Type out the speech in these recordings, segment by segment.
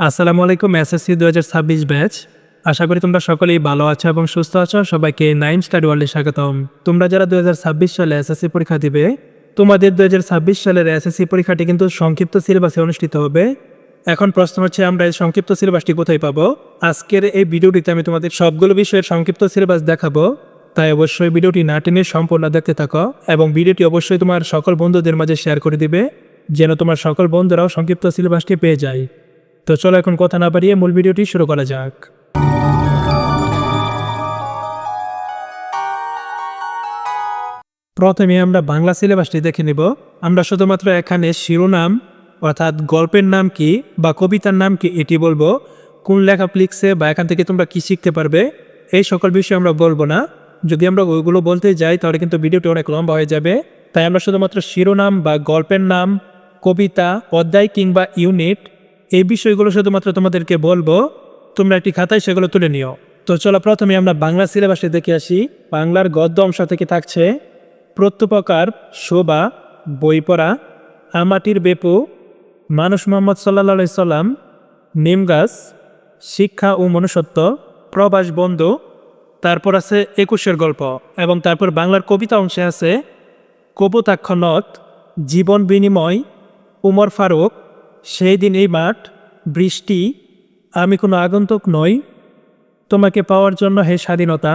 আসসালামু আলাইকুম এসএসসি দু হাজার ছাব্বিশ ব্যাচ। আশা করি তোমরা সকলেই ভালো আছো এবং সুস্থ আছো। সবাইকে নাইন স্টাডি ওয়ার্ল্ডে স্বাগতম। তোমরা যারা দু হাজার ছাব্বিশ সালে এসএসসি পরীক্ষা দিবে, তোমাদের দু হাজার ছাব্বিশ সালের এসএসসি পরীক্ষাটি কিন্তু সংক্ষিপ্ত সিলেবাসে অনুষ্ঠিত হবে। এখন প্রশ্ন হচ্ছে, আমরা এই সংক্ষিপ্ত সিলেবাসটি কোথায় পাবো? আজকের এই ভিডিওটিতে আমি তোমাদের সবগুলো বিষয়ের সংক্ষিপ্ত সিলেবাস দেখাবো। তাই অবশ্যই ভিডিওটি না টেনে সম্পূর্ণ দেখতে থাকো এবং ভিডিওটি অবশ্যই তোমার সকল বন্ধুদের মাঝে শেয়ার করে দিবে, যেন তোমার সকল বন্ধুরাও সংক্ষিপ্ত সিলেবাসটি পেয়ে যায়। তো চলো এখন কথা না বাড়িয়ে মূল ভিডিওটি শুরু করা যাক। প্রথমে আমরা বাংলা সিলেবাসটি দেখে নিব। আমরা শুধুমাত্র এখানে শিরোনাম, অর্থাৎ গল্পের নাম কি বা কবিতার নাম কি এটি বলব, কোন লেখা লিখছে বা এখান থেকে তোমরা কি শিখতে পারবে, এই সকল বিষয়ে আমরা বলব না। যদি আমরা ওইগুলো বলতে যাই, তাহলে কিন্তু ভিডিওটি অনেক লম্বা হয়ে যাবে। তাই আমরা শুধুমাত্র শিরোনাম বা গল্পের নাম, কবিতা, অধ্যায় কিংবা ইউনিট এই বিষয়গুলো শুধুমাত্র তোমাদেরকে বলব। তোমরা একটি খাতায় সেগুলো তুলে নিও। তো চলো প্রথমে আমরা বাংলা সিলেবাসে দেখে আসি। বাংলার গদ্য অংশ থেকে থাকছে, প্রত্যুপকার, শোভা, বই পড়া, আমাটির বেপু, মানুষ মোহাম্মদ সাল্লা সাল্লাম নিমগাছ শিক্ষা ও মনুষ্যত্ব, প্রবাস বন্ধু, তারপর আছে একুশের গল্প এবং তারপর বাংলার কবিতা অংশে আছে কবুতাক্ষ নদ জীবন বিনিময়, উমর ফারুক সেই দিন এই মাঠ, বৃষ্টি, আমি কোনো আগন্তুক নই। তোমাকে পাওয়ার জন্য হে স্বাধীনতা,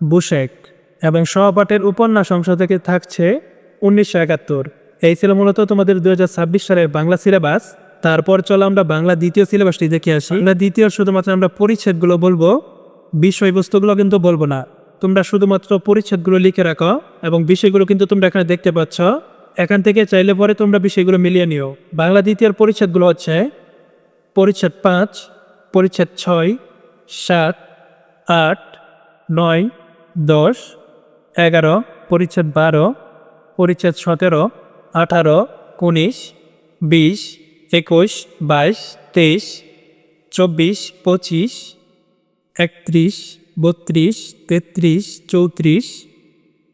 বুশেক, এবং সহপাঠের উপন্যাস অংশ থেকে থাকছে উনিশশো একাত্তর। এই ছিল মূলত তোমাদের দু হাজার ছাব্বিশ সালের বাংলা সিলেবাস। তারপর চলো আমরা বাংলা দ্বিতীয় সিলেবাসটি দেখে আসি। আমরা দ্বিতীয় শুধুমাত্র আমরা পরিচ্ছেদগুলো বলব, বিষয়বস্তুগুলো কিন্তু বলব না। তোমরা শুধুমাত্র পরিচ্ছেদগুলো লিখে রাখো, এবং বিষয়গুলো কিন্তু তোমরা এখানে দেখতে পাচ্ছ। এখান থেকে চাইলে পরে তোমরা বিষয়গুলো মিলিয়ে নিও। বাংলা দ্বিতীয় পরিচ্ছেদগুলো হচ্ছে পরিচ্ছেদ পাঁচ পরিচ্ছেদ ছয় সাত আট নয় দশ এগারো পরিচ্ছেদ বারো পরিচ্ছেদ সতেরো আঠারো উনিশ বিশ একুশ বাইশ তেইশ চব্বিশ পঁচিশ একত্রিশ বত্রিশ তেত্রিশ চৌত্রিশ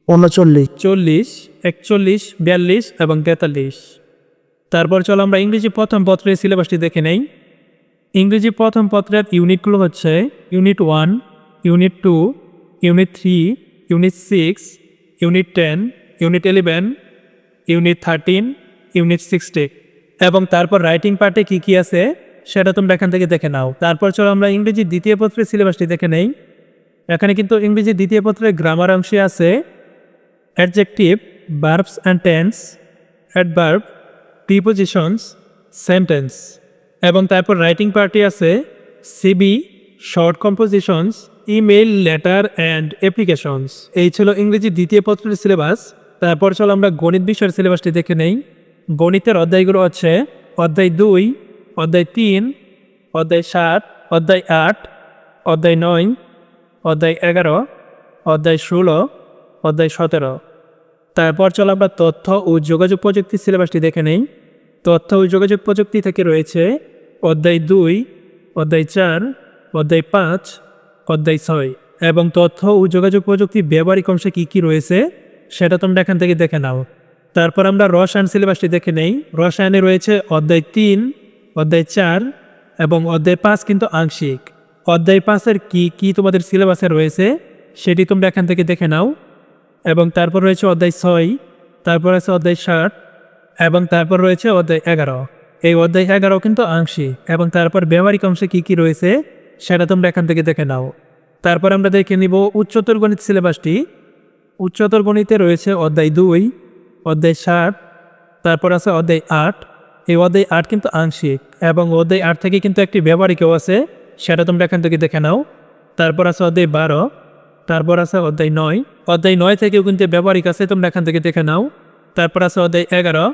উনচল্লিশ। চল্লিশ একচল্লিশ বিয়াল্লিশ এবং তেতাল্লিশ। তারপর চলো আমরা ইংরেজি প্রথম পত্রের সিলেবাসটি দেখে নেই। ইংরেজি প্রথম পত্রের ইউনিটগুলো হচ্ছে unit one unit two unit three unit six unit ten unit eleven unit thirteen unit sixty এবং তারপর রাইটিং পার্টে কি কি আছে সেটা তোমরা এখান থেকে দেখে নাও। তারপর চলো আমরা ইংরেজি দ্বিতীয় পত্রের সিলেবাসটি দেখে নেই। এখানে কিন্তু ইংরেজি দ্বিতীয় পত্রের গ্রামার অংশে আছে adjective, verbs and tense, adverb, prepositions, sentence. এবং তারপর রাইটিং পার্টি আছে CB short compositions email letter and applications এই ছিল ইংরেজি দ্বিতীয় পত্রের সিলেবাস তারপর চলো আমরা গণিত বিষয়ের সিলেবাসটি দেখে নেই। গণিতের অধ্যায়গুলো হচ্ছে অধ্যায় দুই অধ্যায় তিন অধ্যায় সাত অধ্যায় আট অধ্যায় নয় অধ্যায় এগারো অধ্যায় ষোলো অধ্যায় সতেরো। তারপর চলো আমরা তথ্য ও যোগাযোগ প্রযুক্তি সিলেবাসটি দেখে নেই। তথ্য ও যোগাযোগ প্রযুক্তি থেকে রয়েছে অধ্যায় দুই, অধ্যায় চার, অধ্যায় পাঁচ, অধ্যায় ছয় এবং তথ্য ও যোগাযোগ প্রযুক্তি ব্যবহারিক অংশে কী কী রয়েছে সেটা তোমরা এখান থেকে দেখে নাও। তারপর আমরা রসায়ন সিলেবাসটি দেখে নেই। রসায়নে রয়েছে অধ্যায় তিন, অধ্যায় চার এবং অধ্যায় পাঁচ কিন্তু আংশিক। অধ্যায় পাঁচের কি কি তোমাদের সিলেবাসে রয়েছে সেটি তোমরা এখান থেকে দেখে নাও। এবং তারপর রয়েছে অধ্যায় ছয়, তারপর আছে অধ্যায় ষাট এবং তারপর রয়েছে অধ্যায় এগারো। এই অধ্যায় এগারো কিন্তু আংশিক, এবং তারপর ব্যবহারিক অংশে কী কী রয়েছে সেটা তোমরা এখান থেকে দেখে নাও। তারপর আমরা দেখে নিব উচ্চতর গণিত সিলেবাসটি। উচ্চতর গণিতে রয়েছে অধ্যায় দুই, অধ্যায় ষাট তারপর আছে অধ্যায় আট। এই অধ্যায় আট কিন্তু আংশিক, এবং অধ্যায় আট থেকে কিন্তু একটি ব্যবহারিকও আছে, সেটা তোমরা এখান থেকে দেখে নাও। তারপর আছে অধ্যায় বারো তারপর আছে অধ্যায় নয়। অধ্যায় নয় থেকেও কিন্তু ব্যবহারিক আছে, তোমরা এখান থেকে দেখে নাও। তারপর আছে অধ্যায় এগারো।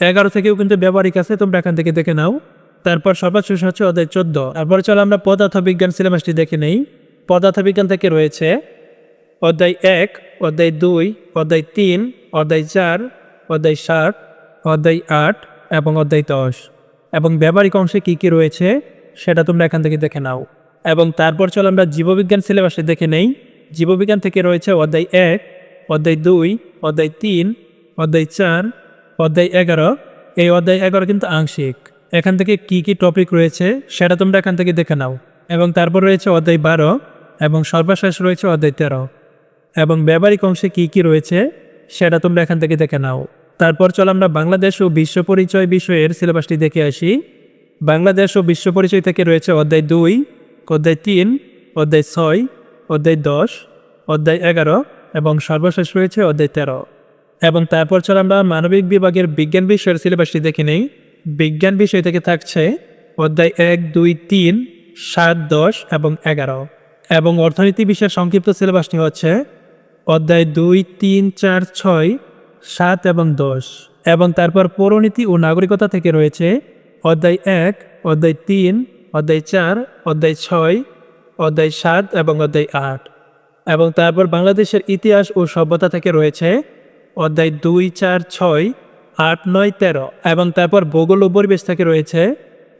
এগারো থেকেও কিন্তু ব্যবহারিক আছে, তোমরা এখান থেকে দেখে নাও। তারপর সর্বশেষ হচ্ছে অধ্যায় চোদ্দ। তারপর চলো আমরা পদার্থ বিজ্ঞান সিলেবাসটি দেখে নেই। পদার্থ বিজ্ঞান থেকে রয়েছে অধ্যায় এক, অধ্যায় দুই, অধ্যায় তিন, অধ্যায় চার, অধ্যায় সাত, অধ্যায় আট এবং অধ্যায় দশ। এবং ব্যবহারিক অংশে কী কী রয়েছে, সেটা তোমরা এখান থেকে দেখে নাও। এবং তারপর চলো আমরা জীববিজ্ঞান সিলেবাসটি দেখে নেই। জীববিজ্ঞান থেকে রয়েছে অধ্যায় এক, অধ্যায় দুই, অধ্যায় তিন, অধ্যায় চার, অধ্যায় এগারো। এই অধ্যায় এগারো কিন্তু আংশিক। এখান থেকে কি কি টপিক রয়েছে সেটা তোমরা এখান থেকে দেখে নাও। এবং তারপর রয়েছে অধ্যায় বারো এবং সর্বশেষ রয়েছে অধ্যায় তেরো। এবং ব্যবহারিক অংশে কি কি রয়েছে সেটা তোমরা এখান থেকে দেখে নাও। তারপর চলো আমরা বাংলাদেশ ও বিশ্ব পরিচয় বিষয়ের সিলেবাসটি দেখে আসি। বাংলাদেশ ও বিশ্ব পরিচয় থেকে রয়েছে অধ্যায় দুই, অধ্যায় তিন, অধ্যায় ছয় অধ্যায় দশ, অধ্যায় এগারো এবং সর্বশেষ রয়েছে অধ্যায় তেরো। এবং তারপর চলো আমরা মানবিক বিভাগের বিজ্ঞান বিষয়ের সিলেবাসটি দেখে নেই। বিজ্ঞান বিষয় থেকে থাকছে অধ্যায় এক, দুই, তিন, সাত, দশ এবং এগারো। এবং অর্থনীতি বিষয়ের সংক্ষিপ্ত সিলেবাসটি হচ্ছে অধ্যায় দুই, তিন, চার, ছয়, সাত এবং দশ। এবং তারপর পৌরনীতি ও নাগরিকতা থেকে রয়েছে অধ্যায় এক, অধ্যায় তিন, অধ্যায় চার, অধ্যায় ছয় অধ্যায় সাত এবং অধ্যায় আট। এবং তারপর বাংলাদেশের ইতিহাস ও সভ্যতা থেকে রয়েছে অধ্যায় দুই, চার, ছয়, আট, নয়, তেরো। এবং তারপর ভূগোল ও পরিবেশ থেকে রয়েছে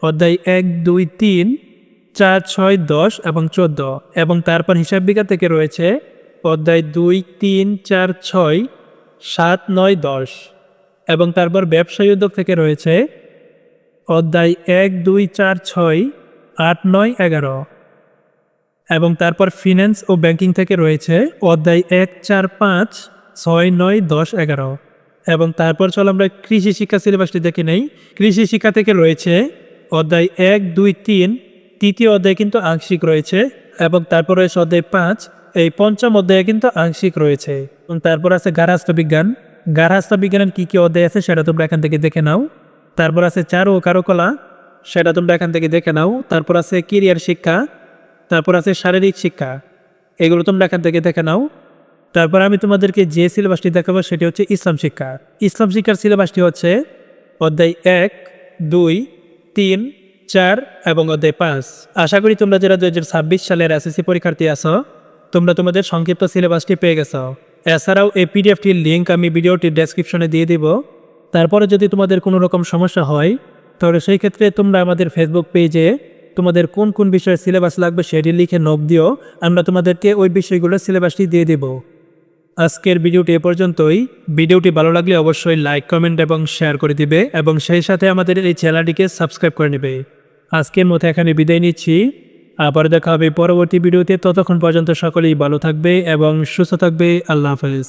অধ্যায় এক, দুই, তিন, চার, ছয়, দশ এবং চোদ্দ। এবং তারপর হিসাব বিজ্ঞান থেকে রয়েছে অধ্যায় দুই, তিন, চার, ছয়, সাত, নয়, দশ। এবং তারপর ব্যবসায়ী উদ্যোগ থেকে রয়েছে অধ্যায় এক, দুই, চার, ছয়, আট, নয়, এগারো। এবং তারপর ফিন্যান্স ও ব্যাংকিং থেকে রয়েছে অধ্যায় এক, চার, পাঁচ, ছয়, নয়, দশ, এগারো। এবং তারপর চলো আমরা কৃষি শিক্ষা সিলেবাসটি দেখে নেই। কৃষি শিক্ষা থেকে রয়েছে অধ্যায় এক, দুই, তিন, তৃতীয় অধ্যায় কিন্তু আংশিক রয়েছে এবং তারপর রয়েছে অধ্যায় পাঁচ, এই পঞ্চম অধ্যায়ে কিন্তু আংশিক রয়েছে। এবং তারপর আছে গার্হস্থ্য বিজ্ঞান। গার্হস্থ্য বিজ্ঞানের কী কী অধ্যায় আছে সেটা তোমরা এখান থেকে দেখে নাও। তারপর আছে চারু ও কারুকলা সেটা তোমরা এখান থেকে দেখে নাও। তারপর আছে কেরিয়ার শিক্ষা তারপর আছে শারীরিক শিক্ষা। এগুলো তোমরা এখান থেকে দেখে নাও। তারপর আমি তোমাদেরকে যে সিলেবাসটি দেখাবো সেটি হচ্ছে ইসলাম শিক্ষা। ইসলাম শিক্ষার সিলেবাসটি হচ্ছে অধ্যায় এক, দুই, তিন, চার এবং অধ্যায় পাঁচ। আশা করি তোমরা যারা দু ছাব্বিশ সালের এসএসসি পরীক্ষার্থী আছো, তোমরা তোমাদের সংক্ষিপ্ত সিলেবাসটি পেয়ে গেছো। এছাড়াও এই পিডিএফটির লিঙ্ক আমি ভিডিওটির ডেসক্রিপশনে দিয়ে দিব। তারপরে যদি তোমাদের কোনো রকম সমস্যা হয়, তাহলে সেই ক্ষেত্রে তোমরা আমাদের ফেসবুক পেজে তোমাদের কোন কোন বিষয়ে সিলেবাস লাগবে সেটি লিখে নোট দিও, আমরা তোমাদেরকে ওই বিষয়গুলোর সিলেবাসটি দিয়ে দেব। আজকের ভিডিওটি এ পর্যন্তই। ভিডিওটি ভালো লাগলে অবশ্যই লাইক কমেন্ট এবং শেয়ার করে দিবে এবং সেই সাথে আমাদের এই চ্যানেলটিকে সাবস্ক্রাইব করে নেবে। আজকের মতো এখানে বিদায় নিচ্ছি। আবার দেখা হবে পরবর্তী ভিডিওতে। ততক্ষণ পর্যন্ত সকলেই ভালো থাকবে এবং সুস্থ থাকবে। আল্লাহ হাফেজ।